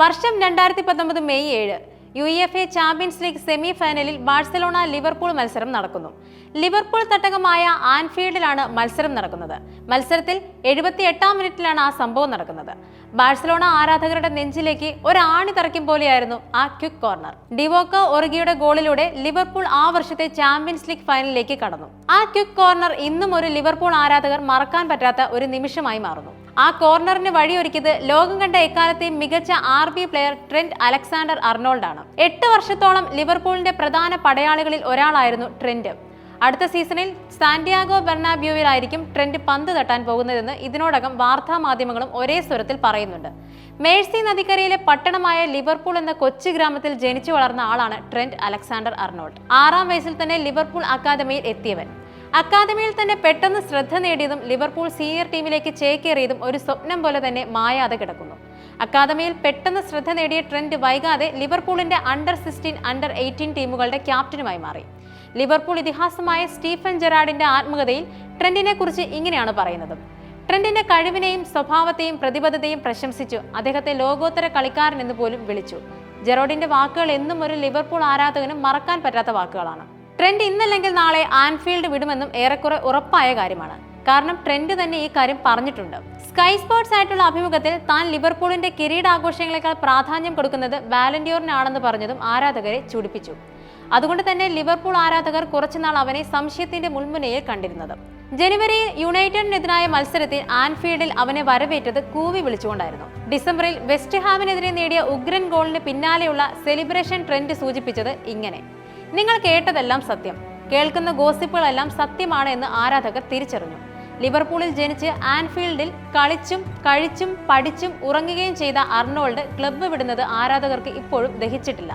വർഷം രണ്ടായിരത്തി പത്തൊമ്പത് മെയ് ഏഴ് U F A champions league semi ഫൈനലിൽ ബാഴ്സലോണ ലിവർപൂൾ മത്സരം നടക്കുന്നു. ലിവർപൂൾ തട്ടകമായ ആൻഫീൽഡിലാണ് മത്സരം നടക്കുന്നത്. മത്സരത്തിൽ എഴുപത്തി എട്ടാം മിനിറ്റിലാണ് ആ സംഭവം നടക്കുന്നത്. ബാഴ്സലോണ ആരാധകരുടെ നെഞ്ചിലേക്ക് ഒരാണി തറയ്ക്കും പോലെയായിരുന്നു ആ ക്വിക്ക് കോർണർ. ഡിവോക്ക ഒറുഗിയുടെ ഗോളിലൂടെ ലിവർപൂൾ ആ വർഷത്തെ ചാമ്പ്യൻസ് ലീഗ് ഫൈനലിലേക്ക് കടന്നു. ആ ക്വിക്ക് കോർണർ ഇന്നും ഒരു ലിവർപൂൾ ആരാധകർ മറക്കാൻ പറ്റാത്ത ഒരു നിമിഷമായി മാറുന്നു. ആ കോർണറിന് വഴിയൊരുക്കിയത് ലോകം കണ്ട എക്കാലത്തെയും മികച്ച R B player Trent Alexander അർണോൾഡാണ്. എട്ട് വർഷത്തോളം ലിവർപൂളിന്റെ പ്രധാന പടയാളികളിൽ ഒരാളായിരുന്നു ട്രെൻഡ് അടുത്ത സീസണിൽ സാന്റിയാഗോ ബെർണാബ്യൂവിലായിരിക്കും ട്രെൻഡ് പന്ത് തട്ടാൻ പോകുന്നതെന്ന് ഇതിനോടകം വാർത്താ മാധ്യമങ്ങളും ഒരേ സ്വരത്തിൽ പറയുന്നുണ്ട്. മേഴ്സി നദിക്കരയിലെ പട്ടണമായ ലിവർപൂൾ എന്ന കൊച്ചു ഗ്രാമത്തിൽ ജനിച്ചു വളർന്ന ആളാണ് ട്രെൻഡ് അലക്സാണ്ടർ അർണോൾഡ്. ആറാം വയസ്സിൽ തന്നെ ലിവർപൂൾ അക്കാദമിയിൽ എത്തിയവൻ. അക്കാദമിയിൽ തന്നെ പെട്ടെന്ന് ശ്രദ്ധ നേടിയതും ലിവർപൂൾ സീനിയർ ടീമിലേക്ക് ചേക്കേറിയതും ഒരു സ്വപ്നം പോലെ തന്നെ മായാതെ കിടക്കുന്നു. അക്കാദമിയിൽ പെട്ടെന്ന് ശ്രദ്ധ നേടിയ ട്രെൻഡ് വൈകാതെ ലിവർപൂളിന്റെ അണ്ടർ സിക്സ്റ്റീൻ അണ്ടർ എയ്റ്റീൻ ടീമുകളുടെ ക്യാപ്റ്റനുമായി മാറി. ലിവർപൂൾ ഇതിഹാസമായ സ്റ്റീഫൻ ജെറാഡിന്റെ ആത്മകഥയിൽ ട്രെൻഡിനെ കുറിച്ച് ഇങ്ങനെയാണ് പറയുന്നത്. ട്രെൻഡിന്റെ കഴിവിനെയും സ്വഭാവത്തെയും പ്രതിബദ്ധതയും പ്രശംസിച്ചു. അദ്ദേഹത്തെ ലോകോത്തര കളിക്കാരൻ എന്ന് പോലും വിളിച്ചു. ജെറോഡിന്റെ വാക്കുകൾ എന്നും ഒരു ലിവർപൂൾ ആരാധകനും മറക്കാൻ പറ്റാത്ത വാക്കുകളാണ്. ട്രെൻഡ് ഇന്നല്ലെങ്കിൽ നാളെ ആൻഫീൽഡ് വിടുമെന്നും ഏറെക്കുറെ ഉറപ്പായ കാര്യമാണ്. കാരണം ട്രെൻഡ് തന്നെ ഈ കാര്യം പറഞ്ഞിട്ടുണ്ട്. സ്കൈ സ്പോർട്സ് ആയിട്ടുള്ള അഭിമുഖത്തിൽ താൻ ലിവർപൂളിന്റെ കിരീടാഘോഷങ്ങളെക്കാൾ പ്രാധാന്യം കൊടുക്കുന്നത് വാലന്റിയോറിനാണെന്ന് പറഞ്ഞതും ആരാധകരെ ചുടിപ്പിച്ചു. അതുകൊണ്ട് തന്നെ ലിവർപൂൾ ആരാധകർ കുറച്ചുനാൾ അവനെ സംശയത്തിന്റെ മുൾമുനയിൽ കണ്ടിരുന്നത്. ജനുവരിയിൽ യുണൈറ്റഡിനെതിരായ മത്സരത്തിൽ ആൻഫീൽഡിൽ അവനെ വരവേറ്റത് കൂവി വിളിച്ചുകൊണ്ടായിരുന്നു. ഡിസംബറിൽ വെസ്റ്റ് ഹാമിനെതിരെ നേടിയ ഉഗ്രൻ ഗോളിന് പിന്നാലെയുള്ള സെലിബ്രേഷൻ ട്രെൻഡ് സൂചിപ്പിച്ചത് ഇങ്ങനെ. നിങ്ങൾ കേട്ടതെല്ലാം സത്യം. കേൾക്കുന്ന ഗോസിപ്പുകളെല്ലാം സത്യമാണ് എന്ന് ആരാധകർ തിരിച്ചറിഞ്ഞു. ലിവർപൂളിൽ ജനിച്ച് ആൻഫീൽഡിൽ കളിച്ചും കഴിച്ചും പഠിച്ചും ഉറങ്ങുകയും ചെയ്ത അർണോൾഡ് ക്ലബ്ബ് വിടുന്നത് ആരാധകർക്ക് ഇപ്പോഴും ദഹിച്ചിട്ടില്ല.